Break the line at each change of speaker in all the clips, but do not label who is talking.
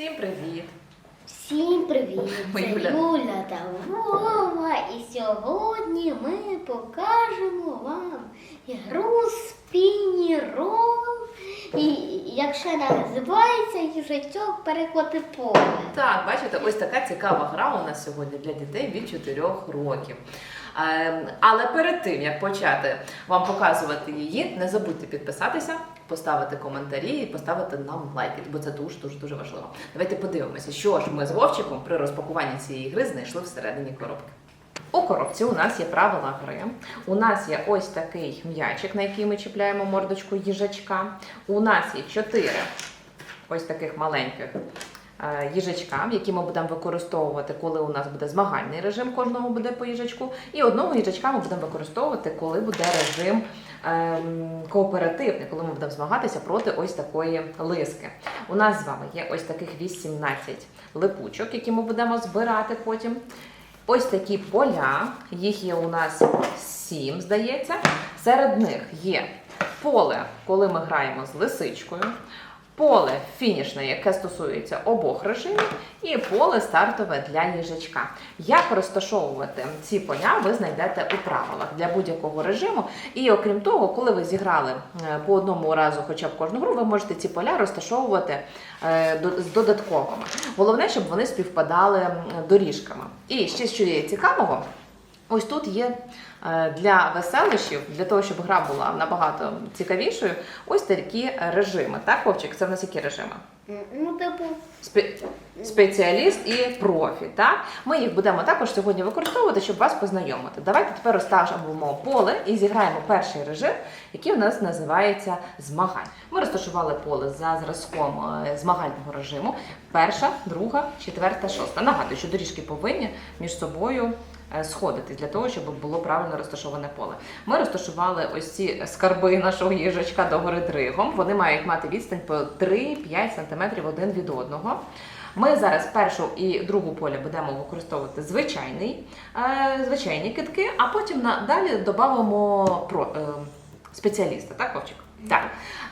Всім привіт!
Всім привіт! Це
Юля.
Юля та Вова. І сьогодні ми покажемо вам гру Спінні Рол. І якщо називається їжачок перекоти поле.
Так, бачите, ось така цікава гра у нас сьогодні для дітей від 4 років. Ем, Але перед тим як почати вам показувати її, не забудьте підписатися, поставити коментарі і поставити нам лайки, бо це дуже дуже дуже важливо. Давайте подивимося, що ж ми з Вовчиком при розпакуванні цієї гри знайшли всередині коробки. У коробці у нас є правила гри. У нас є ось такий м'ячик, на який ми чіпляємо мордочку їжачка. У нас є чотири ось таких маленьких е, їжачка, які ми будемо використовувати, коли у нас буде змагальний режим, кожного буде по їжачку. І одного їжачка ми будемо використовувати, коли буде режим кооперативний, коли ми будемо змагатися проти ось такої лиски. У нас з вами є ось таких 18 липучок, які ми будемо збирати потім. Ось такі поля, їх є у нас 7, здається. Серед них є поле, коли ми граємо з лисичкою, поле фінішне, яке стосується обох режимів, і поле стартове для їжачка. Як розташовувати ці поля, ви знайдете у правилах для будь-якого режиму. І окрім того, коли ви зіграли е, по одному разу, хоча б кожну гру, ви можете ці поля розташовувати е, з додатковими. Головне, щоб вони співпадали доріжками. І ще що є цікавого. Ось тут є е, для веселищів, для того, щоб гра була набагато цікавішою, ось такі режими. Так, Вовчик, це в нас які режими?
Ну, типу,
Спе- Спеціаліст і профі. Так? Ми їх будемо також сьогодні використовувати, щоб вас познайомити. Давайте тепер розташимо поле і зіграємо перший режим, який у нас називається змагань. Ми розташували поле за зразком е, змагального режиму. Перша, друга, четверта, шоста. Нагадую, що доріжки повинні між собою е, сходитись для того, щоб було правильно розташоване поле. Ми розташували ось ці скарби нашого їжачка догори дригом. Вони мають мати відстань по 3-5 см один від одного. Ми зараз першу і другу поле будемо використовувати звичайний, е, звичайні китки, а потім на, далі додамо про, е, спеціаліста, так, Вовчик? Так.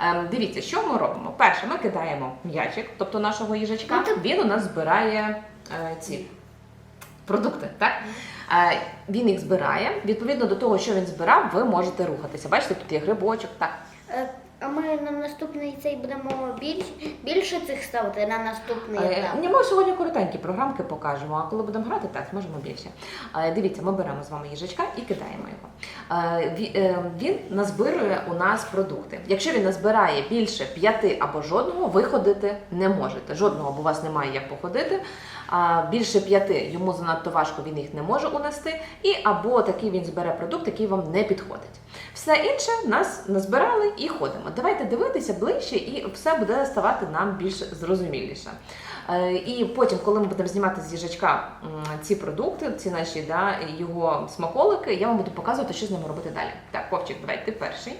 Ем, дивіться, що ми робимо? Перше, ми кидаємо м'ячик, тобто нашого їжачка.
Ну,
Він у нас збирає е, ці продукти, так? Е, він їх збирає. Відповідно до того, що він збирав, ви можете рухатися. Бачите, тут є грибочок, так.
Е, а ми на наступний цей будемо більш, більше цих ставити на наступний
Е,
етап.
Ні, ми сьогодні коротенькі програмки покажемо, а коли будемо грати, так зможемо більше. Е, Дивіться, ми беремо з вами їжачка і кидаємо його. Е, ві- е, Він назбирує у нас продукти. Якщо він назбирає більше п'яти або жодного, ви ходити не можете. Жодного, бо у вас немає як походити. А більше п'яти йому занадто важко, він їх не може унести. І або такий він збере продукт, який вам не підходить. Все інше нас назбирали і ходимо. Давайте дивитися ближче, і все буде ставати нам більш зрозуміліше. Е, І потім, коли ми будемо знімати з їжачка ці продукти, ці наші да, його смаколики, я вам буду показувати, що з ними робити далі. Так, Вовчик, давай ти перший.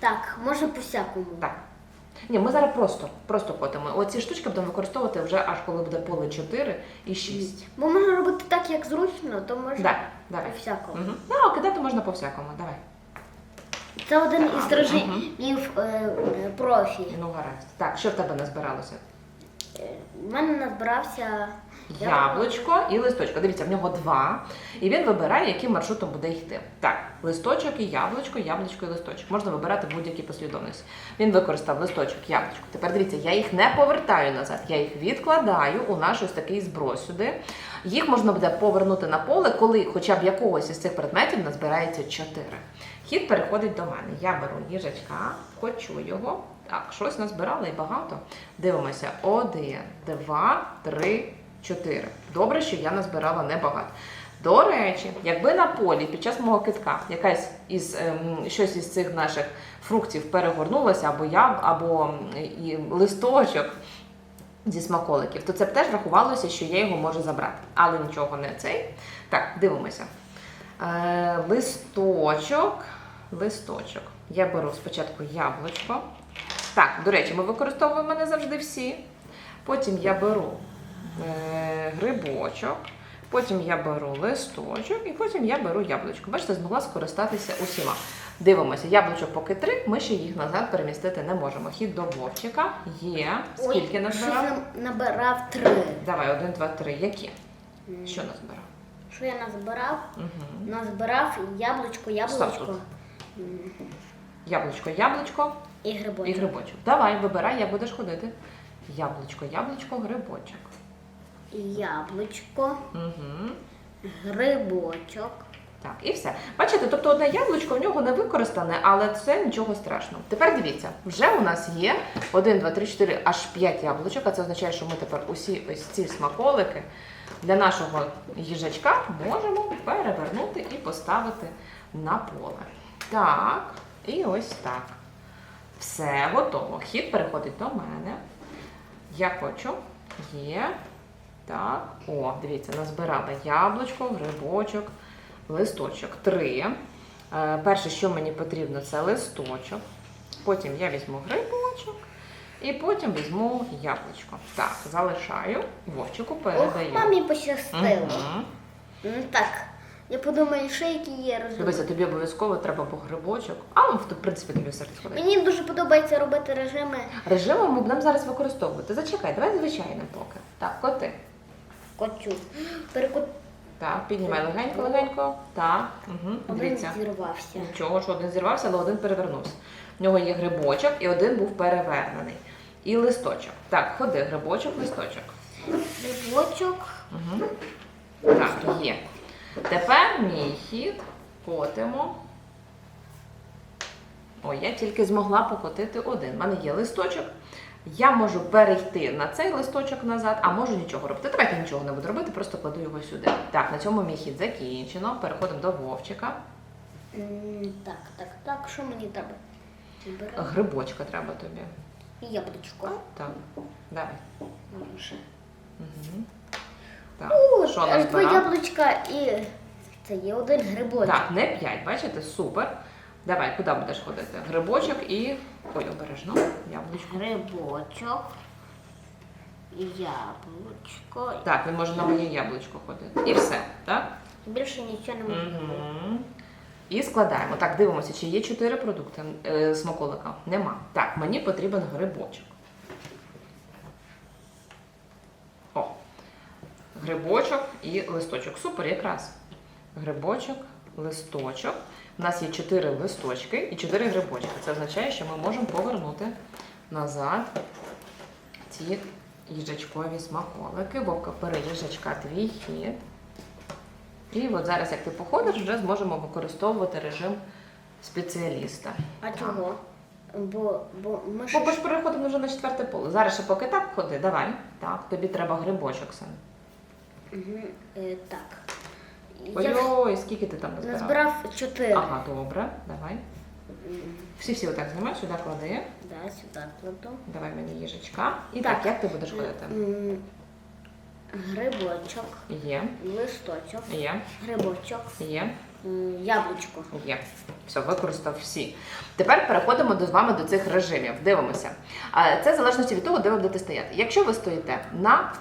Так, може по-всякому.
Так. Ні, ми зараз просто, просто котимо. Оці штучки будемо використовувати вже аж коли буде поле 4 і 6.
Бо можна робити так, як зручно, то можна
Так, давай.
по-всякому.
Угу. Ну, кидати можна по всякому, давай.
Це один із
Так,
режимів е, е, профі.
Ну, гаразд. Так, що в тебе назбиралося?
Е, В мене назбирався
Яблучко і листочко. Дивіться, в нього два. І він вибирає, яким маршрутом буде йти. Так, листочок і яблучко, яблучко і листочок. Можна вибирати в будь-якій послідовності. Він використав листочок, яблучко. Тепер дивіться, я їх не повертаю назад, я їх відкладаю у наш ось такий зброс сюди. Їх можна буде повернути на поле, коли хоча б якогось із цих предметів назбирається чотири. Хід переходить до мене. Я беру їжачка, хочу його. Так, щось назбирали і багато. Дивимося: один, два, три, чотири. Добре, що я назбирала небагато. До речі, якби на полі під час мого китка якась із ем, щось із цих наших фруктів перегорнулося, або я, або і листочок зі смаколиків, то це б теж рахувалося, що я його можу забрати. Але нічого не цей. Так, дивимося. Е, листочок. Листочок. Я беру спочатку яблучко. Так, до речі, ми використовуємо не завжди всі. Потім я беру е, грибочок, потім я беру листочок і потім я беру яблучко. Бачите, змогла скористатися усіма. Дивимося, яблучок поки три, ми ще їх назад перемістити не можемо. Хід до Вовчика є. Скільки назбирав?
нам- набирав три.
Давай, один, два, три. Які? Що назбирав?
Що я назбирав?
Угу.
Назбирав яблучко, яблучко
Стоп. Яблучко, яблучко
і
і
грибочок.
грибочок. Давай, вибирай, як будеш ходити. Яблучко, яблучко, грибочок.
Яблучко,
Угу.
грибочок.
Так, і все. Бачите, тобто одне яблучко в нього не використане, але це нічого страшного. Тепер дивіться, вже у нас є 1, 2, 3, 4, аж 5 яблучок, а це означає, що ми тепер усі ось ці смаколики для нашого їжачка можемо перевернути і поставити на поле. Так, і ось так. Все, готово. Хід переходить до мене. Я хочу. Є. Так. О, дивіться, назбирали яблучко, грибочок, листочок. Три. Е, перше, що мені потрібно, це листочок. Потім я візьму грибочок. І потім візьму яблучко. Так, залишаю. Вовчику
Ох,
передаю.
мамі пощастило. Ну так. Я подумаю, що які є
Дивися, тобі обов'язково треба по грибочок. А, в принципі, тобі все сходить.
Мені дуже подобається робити режими
Режимом ми будемо зараз використовувати. Зачекай, давай звичайним поки. Так, коти.
котю. Перекот
Так, піднімай легенько, легенько. Так, угу.
один
дивіться.
зірвався.
Нічого, що один зірвався, але один перевернувся. В нього є грибочок і один був перевернений. І листочок. Так, ходи, грибочок, листочок.
Грибочок.
Угу. Так, є. Тепер мій хід котимо. Ой, я тільки змогла покотити один. У мене є листочок. Я можу перейти на цей листочок назад, а можу нічого робити. Давайте я нічого не буду робити, просто кладу його сюди. Так, на цьому мій хід закінчено. Переходимо до вовчика.
М, Так, так, так. Що мені треба? Беру
Грибочка треба тобі.
яблучко.
Так, давай.
Може.
Так,
О,
що
аж два
назбирав?
яблучка і це є один грибочок.
Так, не 5, бачите, супер. Давай, куди будеш ходити? Грибочок і. Ой, обережно, яблучко.
Грибочок. Яблучко.
Так, він може на моє яблучко ходити. І все, так?
Більше нічого не робити.
Угу. І складаємо. Так, дивимося, чи є 4 продукти е, смаколика. Нема. Так, мені потрібен грибочок. О. Грибочок і листочок. Супер, якраз. Грибочок, листочок. У нас є 4 листочки і 4 грибочки. Це означає, що ми можемо повернути назад ці їжачкові смаколики. Вовка, бери їжачка твій хід. І от зараз, як ти походиш, вже зможемо використовувати режим спеціаліста.
А чого? Бо, бо ми
Бо
ж
ми ж переходимо вже на четверте поле. Зараз ще поки так ходи, давай. Так, тобі треба грибочок син.
Угу. Е, так. Я
Ой-ой, скільки ти там назбирав?
назбирав чотири.
Ага, добре, давай. Всі-всі отак знімай, сюди клади.
Да, сюди кладу.
Давай мені їжачка. І так,
Так.
як ти будеш ходити?
Грибочок,
Є,
листочок,
є,
грибочок,
є.
яблучко.
Є. Все, використав всі. Тепер переходимо до з вами до цих режимів. Дивимося. Це в залежності від того, де ви будете стояти. Якщо ви стоїте на.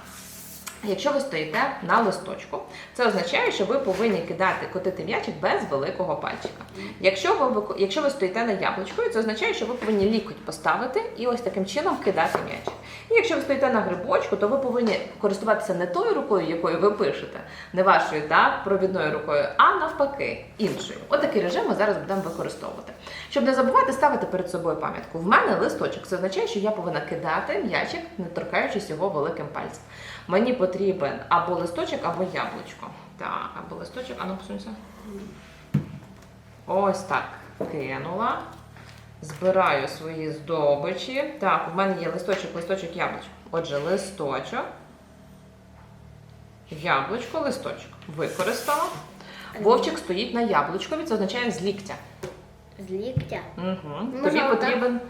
Якщо ви стоїте на листочку, це означає, що ви повинні кидати котити м'ячик без великого пальчика. Якщо ви якщо ви стоїте на яблучкою, це означає, що ви повинні лікоть поставити і ось таким чином кидати м'ячик. І якщо ви стоїте на грибочку, то ви повинні користуватися не тою рукою, якою ви пишете, не вашою так, провідною рукою, а навпаки, іншою. Отакий режим ми зараз будемо використовувати. Щоб не забувати ставити перед собою пам'ятку. В мене листочок. Це означає, що я повинна кидати м'ячик, не торкаючись його великим пальцем. Мені потрібен або листочок, або яблучко. Так, або листочок, а ну посунься. Ось так. Кинула. Збираю свої здобичі. Так, у мене є листочок, листочок, яблучко. Отже, листочок, яблучко, листочок. Використала. Вовчик стоїть на яблучкові, це означає з ліктя.
З ліктя.
Угу. Тобі
отак?
потрібен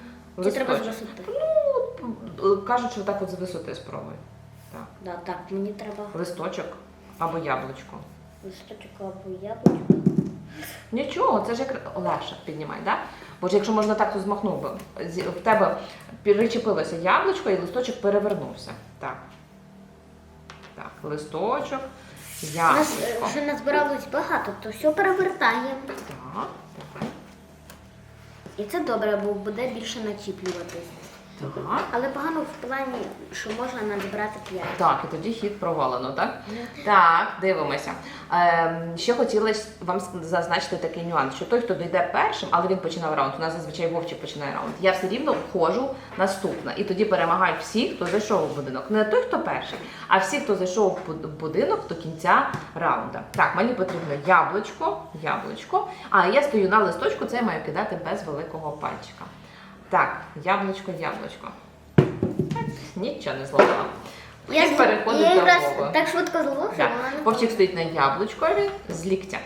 Чи треба з висоти?
Ну, кажуть, що так от з висоти спробуй. Так.
Да, так, мені треба
Листочок або яблучко.
Листочок або яблучко.
Нічого, це ж як легше піднімай, так? Бо ж якщо можна так, то змахнув би. В тебе причепилося яблучко і листочок перевернувся. Так. Так, листочок,
У нас е, вже назбиралось багато, то все перевертаємо.
Так, давай.
І це добре, бо буде більше начіплюватись.
Так.
Але погано в плані, що можна назбирати 5.
Так, і тоді хід провалено, так? Так, дивимося. Ем, ще хотілося вам зазначити такий нюанс, що той, хто дійде першим, але він починав раунд, у нас зазвичай Вовчик починає раунд. Я все рівно входжу наступна. І тоді перемагають всі, хто зайшов у будинок. Не той, хто перший, а всі, хто зайшов в будинок до кінця раунда. Так, мені потрібно яблучко, яблучко. А я стою на листочку, це я маю кидати без великого пальчика. Так, яблучко, яблучко. Нічого не зловила.
Я, з-
переходить
я
до
якраз
Вови.
так швидко зловив, що
Так.
вона не
Вовчик стоїть на яблучкові з ліктя.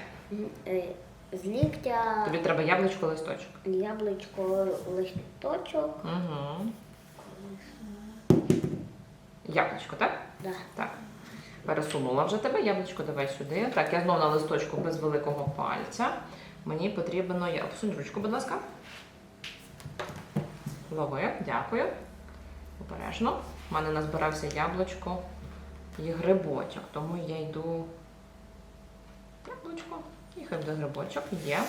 Е, з ліктя,
Тобі треба яблучко листочок.
яблучко, листочок.
Угу. Яблучко, так?
Да.
Так. Пересунула вже тебе. Яблучко давай сюди. Так, я знову на листочку без великого пальця. Мені потрібно. Я посунь ручку, будь ласка. Лови, дякую. Обережно. У мене назбирався яблучко і грибочок, тому я йду. Яблучко. І хай буде грибочок. Є.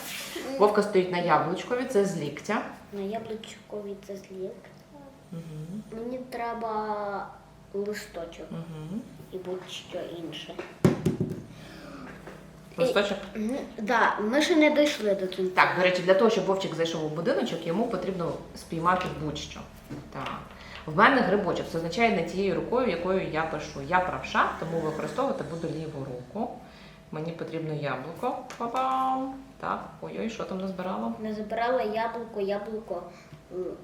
Вовка стоїть на яблучкові, це з ліктя.
На яблучкові це з ліктя.
Угу.
Мені треба листочок
Угу.
і будь-що інше.
Листочок.
Да, ми ще не дійшли до кінця.
Так, до речі, для того, щоб Вовчик зайшов у будиночок, йому потрібно спіймати будь-що. Так. В мене грибочок. Це означає не тією рукою, якою я пишу. Я правша, тому використовувати буду ліву руку. Мені потрібно яблуко. Па-бам! Так, ой-ой, що там назбирала?
Не забирала яблуко, яблуко,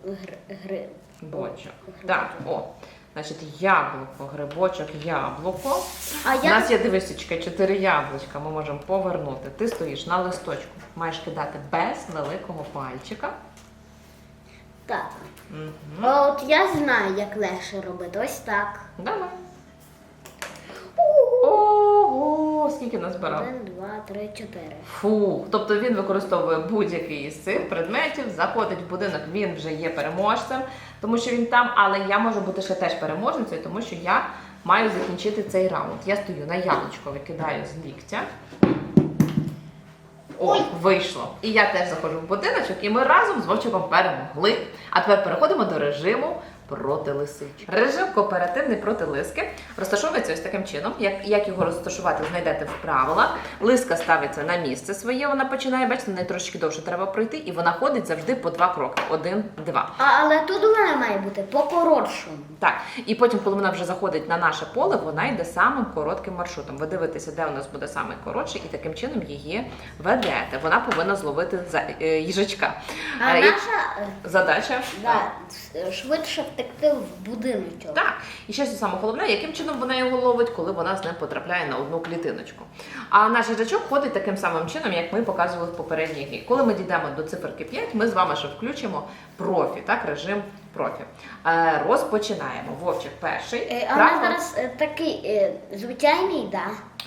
гри, гри.
Бочок. Так, о. Значить, яблуко, грибочок, яблуко.
А
У
я
нас є дивись, чотири яблучка. Ми можемо повернути. Ти стоїш на листочку. Маєш кидати без великого пальчика.
так.
Угу.
А от я знаю, як легше робити. Ось так.
Давай. Ого, скільки назбирав?
Один, два, три, чотири.
Фу. Тобто він використовує будь-який із цих предметів, заходить в будинок, він вже є переможцем, тому що він там, але я можу бути ще теж переможницею, тому що я маю закінчити цей раунд. Я стою на яблучко, викидаю з ліктя. О, вийшло. І я теж заходжу в будиночок, і ми разом з Вовчиком перемогли. А тепер переходимо до режиму проти лисички. Режим кооперативний проти лиски розташовується ось таким чином. Як, як його розташувати, знайдете в правилах. Лиска ставиться на місце своє, вона починає, бачите, неї трошки довше треба пройти, і вона ходить завжди по два кроки. Один, два.
А, але тут вона має бути по-коротшому.
Так, і потім, коли вона вже заходить на наше поле, вона йде самим коротким маршрутом. Ви дивитеся, де у нас буде коротший, і таким чином її ведете. Вона повинна зловити за е, їжачка.
А
Е,
наша е,
задача
да, швидше втекти в будиночок.
Так, і ще саме головне, яким чином вона його ловить, коли вона з ним потрапляє на одну клітиночку. А наш їжачок ходить таким самим чином, як ми показували в попередній грі. Коли ми дійдемо до циферки 5, ми з вами ще включимо профі, так, режим профі. Е, розпочинаємо. Вовчик перший.
Е, А у зараз е, такий е, звичайний, да.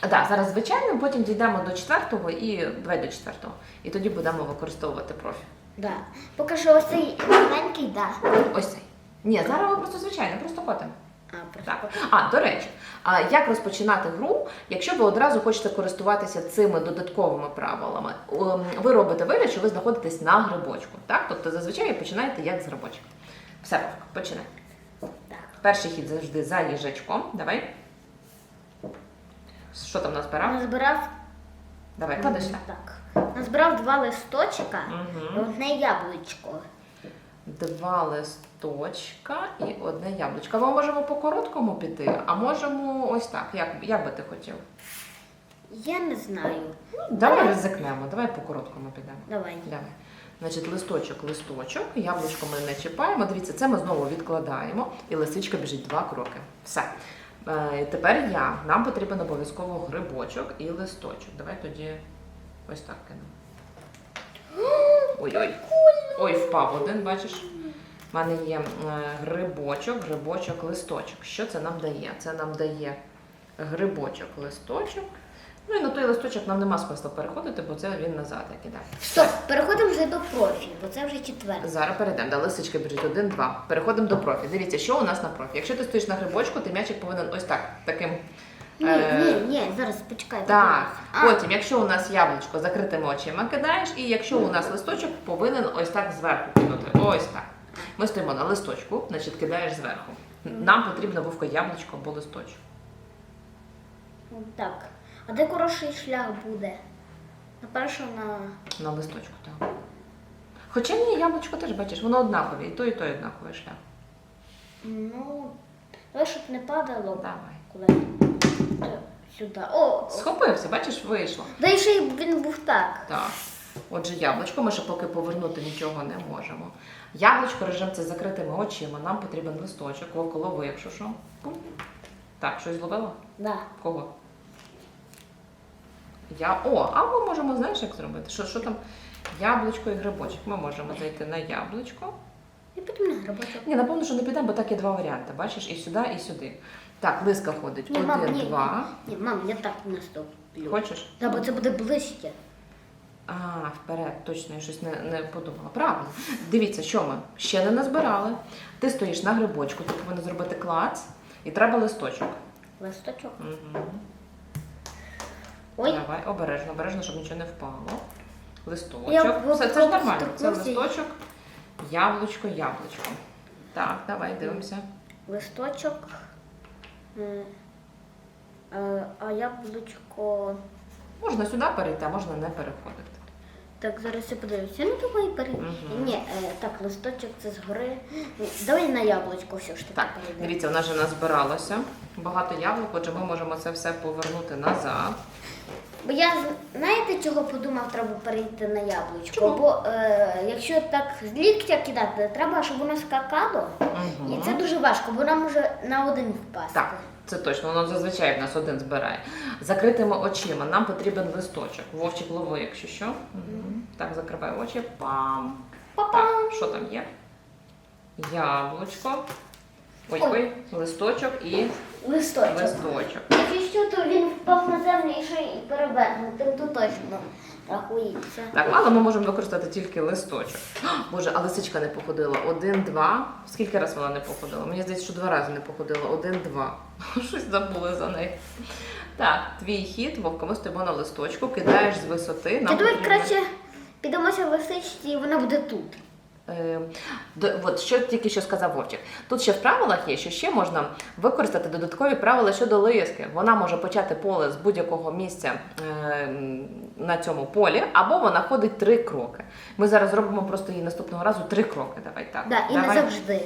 Да, зараз звичайно, потім дійдемо до четвертого і давай до четвертого. І тоді будемо використовувати профі.
Да. Поки що ось цей маленький, да.
Ось цей. Ні, зараз ми просто звичайно, просто ходимо.
А, просто
Так. А, до речі, а як розпочинати гру, якщо ви одразу хочете користуватися цими додатковими правилами? Ем, Ви робите вигляд, що ви знаходитесь на грибочку. Так? Тобто зазвичай ви починаєте як з грибочка. Все, Вовка, починай.
так.
Перший хід завжди за їжачком. Давай. Що там назбирав?
Назбирав
Давай, кладеш так.
так. Назбирав два листочка і
Угу.
одне яблучко.
Два листочка і одне яблучко. Ми можемо по короткому піти, а можемо ось так. Як, як би ти хотів?
Я не знаю.
Давай ризикнемо, давай по короткому підемо.
Давай.
Давай. Значить, листочок, листочок, яблучко ми не чіпаємо. Дивіться, це ми знову відкладаємо, і лисичка біжить два кроки. Все. Е, тепер я. Нам потрібен обов'язково грибочок і листочок. Давай тоді ось так кинемо. Ой-ой. Ой, впав один, бачиш? У мене є е, грибочок, грибочок, листочок. Що це нам дає? Це нам дає грибочок, листочок. Ну і на той листочок нам нема смисла переходити, бо це він назад іде.
Стоп, переходимо вже до профі, бо це вже четверте.
Зараз перейдемо. Да, лисички біжить один, два. Переходимо до профі. Дивіться, що у нас на профі. Якщо ти стоїш на грибочку, ти м'ячик повинен ось так, таким
Ні,
Е,
ні, ні, зараз почекай.
Так,
А,
потім, якщо у нас яблучко закритими очима кидаєш, і якщо у нас листочок повинен ось так зверху кинути. Ось так. Ми стоїмо на листочку, значить кидаєш зверху. Нам потрібно вовко яблучко або листочок.
Так. А де хороший шлях буде? На першому на.
На листочку, так. Хоча ні, яблучко теж бачиш, воно однакове, і то, і то однаковий шлях.
Ну, давай, щоб не падало.
Давай.
Коли Сюди. О!
Схопився, бачиш, вийшло.
Да і ще й він був так.
Так. Отже, яблучко, ми ще поки повернути нічого не можемо. Яблучко режим це з закритими очима. Нам потрібен листочок, вовко лови, якщо що. Пум. Так, щось зловила?
Да.
Кого? Я... О, а ми можемо, знаєш, як зробити? Що, що там? Яблучко і грибочок. Ми можемо зайти на яблучко.
Потім на.
Ні, напевно, що не підемо, бо так є два варіанти. Бачиш, і сюди, і сюди. Так, лиска ходить.
Ні,
Один,
мам, ні.
два.
Ні, мам, я так наступлю.
Хочеш?
Да, бо це буде ближче.
А, вперед, точно, я щось не, не подумала. Правильно. Дивіться, що ми ще не назбирали. Ти стоїш на грибочку, ти повинна зробити клац, і треба листочок.
Листочок.
Угу.
Ой,
Давай, обережно, обережно, щоб нічого не впало. Листочок.
Я
Все, це ж нормально. Це
в-
листочок, яблучко, яблучко. Так, давай дивимося.
листочок. Е, А яблучко.
Можна сюди перейти, а можна не переходити.
Так, зараз я подивлюся. Ну давай бери.
Мгм.
Ні, е, так, листочок це згори. Давай на яблучко все ж таки
Так,
перейдемо.
дивіться, нас вже назбиралося багато яблук, отже, ми можемо це все повернути назад.
Бо я знаєте, чого подумав, треба перейти на яблучко?
Чому?
Бо е, якщо так з ліктя кидати, треба, щоб воно скакало.
Мгм.
І це дуже важко, бо вона може на один впасти.
Так, це точно, воно зазвичай в нас один збирає. Закритими очима нам потрібен листочок. Вовчик лови, якщо що. Мгм. Так, закривай очі. Пам.
Па-пам!
Так, що там є? Яблучко. Ой,
Ой.
ой, листочок і
Листочок.
листочок.
Якщо що, то він впав на землю і ще й перевернутим, то точно рахується.
Так, але ми можемо використати тільки листочок. Боже, а лисичка не походила. Один, два. Скільки разів вона не походила? Мені здається, що два рази не походила. Один, два. Щось забули за неї. Так, твій хід, Вовка, ми стоїмо на листочку, кидаєш з висоти.
Ти
Нам
давай
потрібно-
краще підемося в лисичці, і вона буде тут.
Е, от що тільки що сказав Вовчик. Тут ще в правилах є, що ще можна використати додаткові правила щодо лиски. Вона може почати поле з будь-якого місця е, на цьому полі, або вона ходить три кроки. Ми зараз зробимо просто її наступного разу три кроки. Давай так.
Да, і
Давай.
не завжди.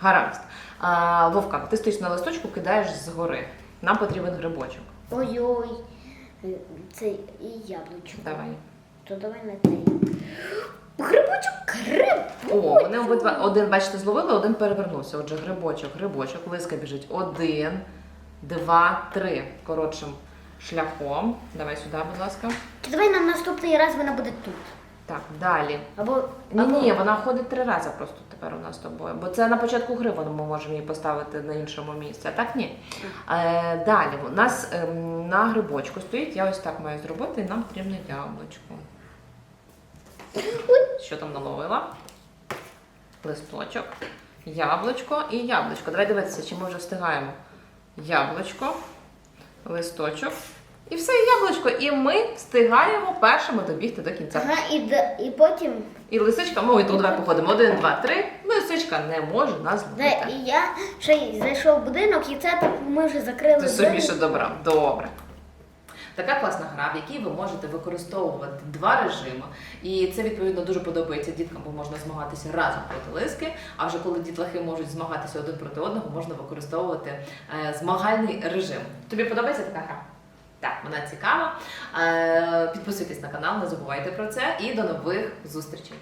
Гаразд. А, Вовка, ти стоїш на листочку, кидаєш згори. Нам потрібен грибочок.
Ой-ой. Це і яблучко.
Давай.
То давай на цей. Грибочок, гриб.
О, вони обидва один, бачите, зловили, один перевернувся. Отже, грибочок, грибочок, лиска біжить. Один, два, три. Коротшим шляхом. Давай сюди, будь ласка.
Давай на наступний раз вона буде тут.
Так, далі.
Або
Ні, ні, вона ходить три рази просто тепер у нас з тобою. Бо це на початку гри воно ми можемо її поставити на іншому місці. А так ні. Е, далі у нас ем, на грибочку стоїть. Я ось так маю зробити, і нам потрібно яблучко. Що там наловила? Листочок, яблучко і яблучко. Давай дивитися, чи ми вже встигаємо. Яблучко, листочок. І все, і яблучко. І ми встигаємо першими добігти до кінця.
ага, і, д- і потім.
І лисичка, ми тут давай походимо. Один, два, три. Лисичка не може нас
Да,
зловити.
і я ще й зайшов в будинок, і це так ми вже закрили
Ти собі ще добра. Добре. Така класна гра, в якій ви можете використовувати два режими. І це відповідно дуже подобається діткам, бо можна змагатися разом проти лиски. А вже коли дітлахи можуть змагатися один проти одного, можна використовувати е, змагальний режим. Тобі подобається така гра? Так, вона цікава. Е, підписуйтесь на канал, не забувайте про це і до нових зустрічей.